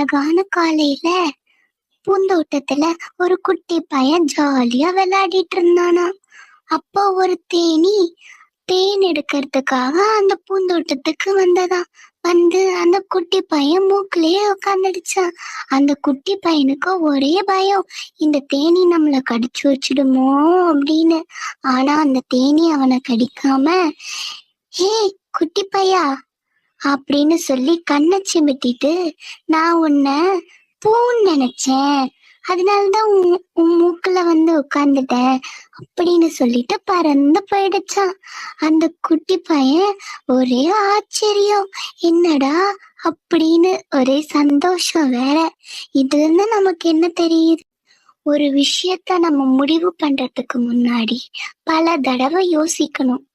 அழகான காலையில பூந்தோட்டத்துல ஒரு குட்டி பையன் ஜாலியா விளையாடிட்டு இருந்தானா. அப்போ ஒரு தேனி தேன் எடுக்கிறதுக்காக அந்த பூந்தோட்டத்துக்கு வந்ததா. வந்து அந்த குட்டி பையன் மூக்குலயே உட்காந்துடுச்சான் அந்த குட்டி பையனுக்கு ஒரே பயம். இந்த தேனி நம்மள கடிச்சு வச்சிடுமோ அப்படின்னு. ஆனா அந்த தேனி அவனை கடிக்காம ஹே குட்டி பையா அப்படின்னு சொல்லி கண்ணை சிமிட்டிட்டு நான் உன்னை பூன்னு நினைச்சேன். அதனாலதான் உன் உன் மூக்குல வந்து உட்கார்ந்துட்டேன் அப்படின்னு சொல்லிட்டு பறந்து போயிடுச்சான். அந்த குட்டி பையன் ஒரே ஆச்சரியம். என்னடா? அப்படின்னு ஒரே சந்தோஷம் வேற. இதுல இருந்து நமக்கு என்ன தெரியுது? ஒரு விஷயத்த நம்ம முடிவு பண்றதுக்கு முன்னாடி பல தடவை யோசிக்கணும்.